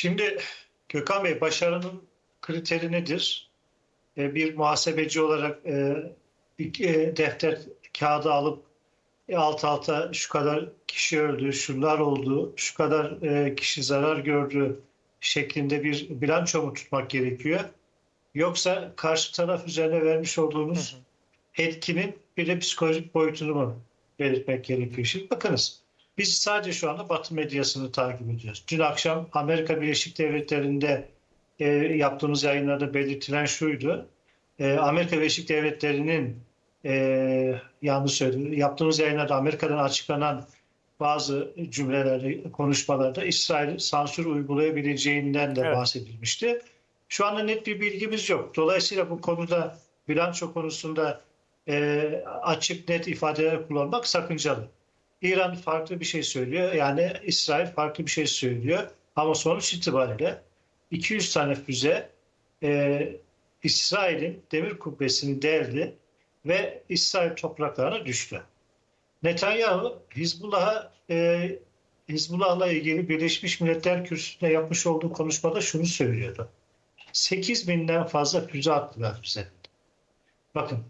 Şimdi Gökhan Bey başarının kriteri nedir? E, Bir muhasebeci olarak e, bir e, defter kağıdı alıp alt alta şu kadar kişi öldü, şunlar oldu, şu kadar kişi zarar gördü şeklinde bir bilanço mu tutmak gerekiyor? Yoksa karşı taraf üzerine vermiş olduğunuz etkinin bir de psikolojik boyutunu mu belirtmek gerekiyor? Şimdi bakınız biz sadece şu anda Batı medyasını takip ediyoruz. Dün akşam Amerika Birleşik Devletleri'nde e, yaptığımız yayınlarda belirtilen şuydu. E, Amerika Birleşik Devletleri'nin e, yanlış söyledim. Yaptığımız yayınlarda Amerika'dan açıklanan bazı cümlelerde, konuşmalarda İsrail sansür uygulayabileceğinden de Evet. bahsedilmişti. Şu anda net bir bilgimiz yok. Dolayısıyla bu konuda bilanço konusunda e, açık net ifadeler kullanmak sakıncalı. İran farklı bir şey söylüyor. Yani İsrail farklı bir şey söylüyor. Ama sonuç itibariyle 200 tane füze e, İsrail'in demir kubbesini deldi ve İsrail topraklarına düştü. Netanyahu Hizbullah'a e, Hizbullah'la ilgili Birleşmiş Milletler Kürsüsü'nde yapmış olduğu konuşmada şunu söylüyordu. 8 binden fazla füze attılar bize. Bakın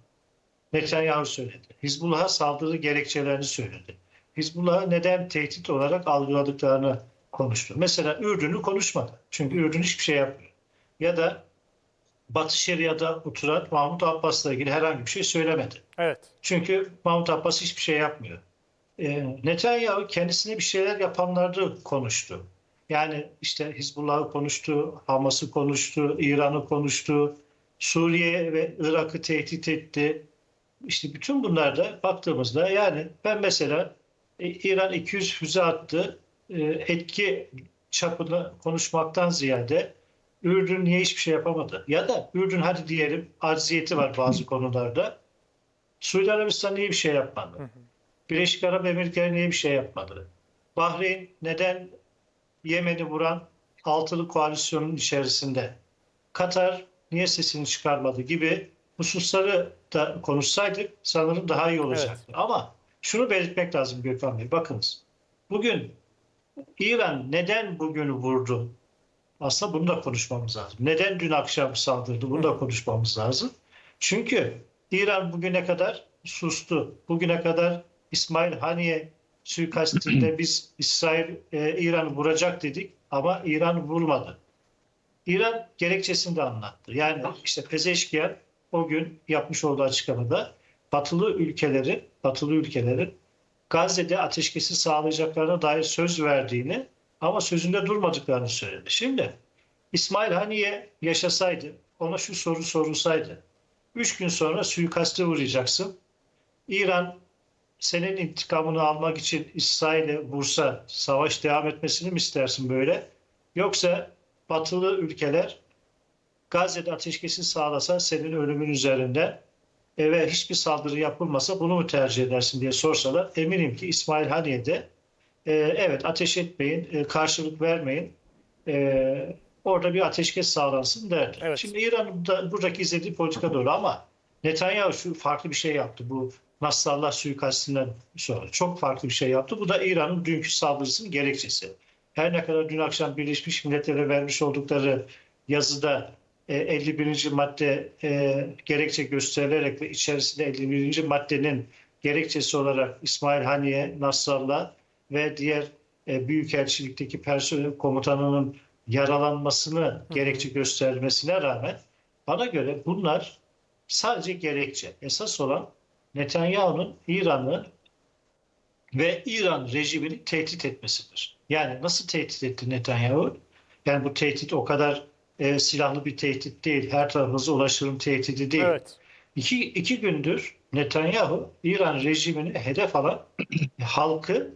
Netanyahu söyledi. Hizbullah'a saldırı gerekçelerini söyledi. Hizbullah'ı neden tehdit olarak algıladıklarını konuştu. Mesela Ürdün'ü konuşmadı. Çünkü Ürdün hiçbir şey yapmıyor. Ya da Batı Şeria'da oturan Mahmut Abbas'la ilgili herhangi bir şey söylemedi. Evet. Çünkü Mahmut Abbas hiçbir şey yapmıyor. Ee, Netanyahu kendisine bir şeyler yapanları konuştu. Yani işte Hizbullah'ı konuştu, Hamas'ı konuştu, İran'ı konuştu, Suriye ve Irak'ı tehdit etti. İşte bütün bunlarda baktığımızda yani ben mesela e, İran 200 füze attı. E, Etki çapını konuşmaktan ziyade Ürdün niye hiçbir şey yapamadı? Ya da Ürdün hadi diyelim acziyeti var bazı konularda. Suudi Arabistan niye bir şey yapmadı? Birleşik Arap Emirlikleri niye bir şey yapmadı? Bahreyn neden Yemen'i vuran altılı koalisyonun içerisinde? Katar niye sesini çıkarmadı gibi hususları da konuşsaydık sanırım daha iyi olacaktı. Ama şunu belirtmek lazım Gökhan Bey. Bakınız bugün İran neden bugünü vurdu? Aslında bunu da konuşmamız lazım. Neden dün akşam saldırdı? Bunu da konuşmamız lazım. Çünkü İran bugüne kadar sustu. Bugüne kadar İsmail Haniye suikastinde biz İsrail e, İran'ı vuracak dedik ama İran vurmadı. İran gerekçesini de anlattı. Yani işte Pezeşkiyan o gün yapmış olduğu açıklamada batılı ülkelerin batılı ülkelerin Gazze'de ateşkesi sağlayacaklarına dair söz verdiğini ama sözünde durmadıklarını söyledi. Şimdi İsmail Haniye yaşasaydı, ona şu soru sorulsaydı. Üç gün sonra suikaste uğrayacaksın. İran senin intikamını almak için İsrail'e vursa savaş devam etmesini mi istersin böyle? Yoksa batılı ülkeler Gazze'de ateşkesi sağlasa senin ölümün üzerinde e, ve hiçbir saldırı yapılmasa bunu mu tercih edersin diye sorsalar eminim ki İsmail Haniye de e, evet ateş etmeyin, e, karşılık vermeyin, e, orada bir ateşkes sağlansın derdi. Evet. Şimdi İran'ın da buradaki izlediği politika doğru ama Netanyahu şu farklı bir şey yaptı bu Nasrallah suikastinden sonra. Çok farklı bir şey yaptı. Bu da İran'ın dünkü saldırısının gerekçesi. Her ne kadar dün akşam Birleşmiş Milletler'e vermiş oldukları yazıda 51. madde e, gerekçe gösterilerek ve içerisinde 51. maddenin gerekçesi olarak İsmail Haniye, Nasrallah ve diğer e, Büyükelçilikteki personel komutanının yaralanmasını gerekçe göstermesine rağmen bana göre bunlar sadece gerekçe. Esas olan Netanyahu'nun İran'ı ve İran rejimini tehdit etmesidir. Yani nasıl tehdit etti Netanyahu? Yani bu tehdit o kadar e, silahlı bir tehdit değil. Her tarafınıza ulaşırım tehdidi değil. Evet. İki, iki gündür Netanyahu İran rejimini hedef alan halkı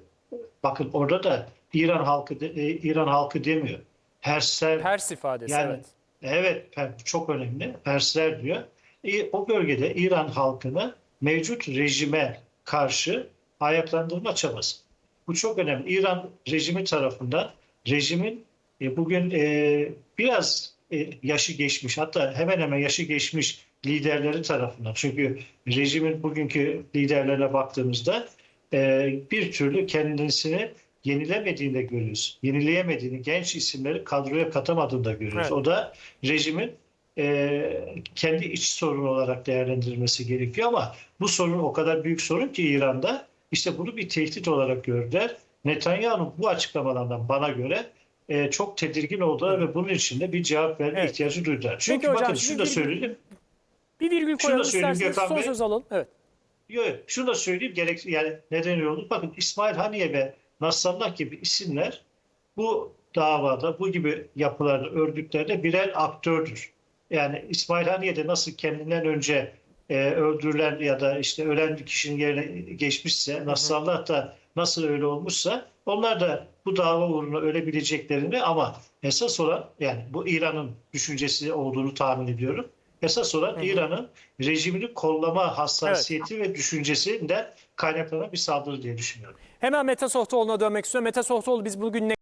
bakın orada da İran halkı de- e, İran halkı demiyor. Persler Pers ifadesi Yani- evet. Evet, çok önemli. Persler diyor. İ- O bölgede İran halkını mevcut rejime karşı ayaklandırma çabası. Bu çok önemli. İran rejimi tarafından rejimin e, bugün e, biraz e, yaşı geçmiş hatta hemen hemen yaşı geçmiş liderleri tarafından. Çünkü rejimin bugünkü liderlerine baktığımızda e, bir türlü kendisini yenilemediğini de görüyoruz. Yenileyemediğini, genç isimleri kadroya katamadığını da görüyoruz. Evet. O da rejimin e, kendi iç sorunu olarak değerlendirilmesi gerekiyor ama bu sorun o kadar büyük sorun ki İran'da işte bunu bir tehdit olarak gördüler. Netanyahu'nun bu açıklamalardan bana göre e, çok tedirgin oldular ve bunun için de bir cevap verme Evet. ihtiyacı duydular. Çünkü hocam, bakın şimdi şunu da söyleyeyim. Bir virgül koyalım isterseniz Gökhan son söz alalım. Evet. Yok, şunu da söyleyeyim gerek yani neden oldu? Bakın İsmail Haniye ve Nasrallah gibi isimler bu davada, bu gibi yapılarda, örgütlerde birer aktördür. Yani İsmail Haniye de nasıl kendinden önce e, öldürülen ya da işte ölen bir kişinin yerine geçmişse, Nasrallah da nasıl öyle olmuşsa onlar da bu dava uğruna ölebileceklerini ama esas olan yani bu İran'ın düşüncesi olduğunu tahmin ediyorum. Esas olan İran'ın rejimini kollama hassasiyeti ve düşüncesinden kaynaklanan bir saldırı diye düşünüyorum. Hemen Mete Sohtoğlu'na dönmek istiyorum. Mete Sohtoğlu biz bugün ne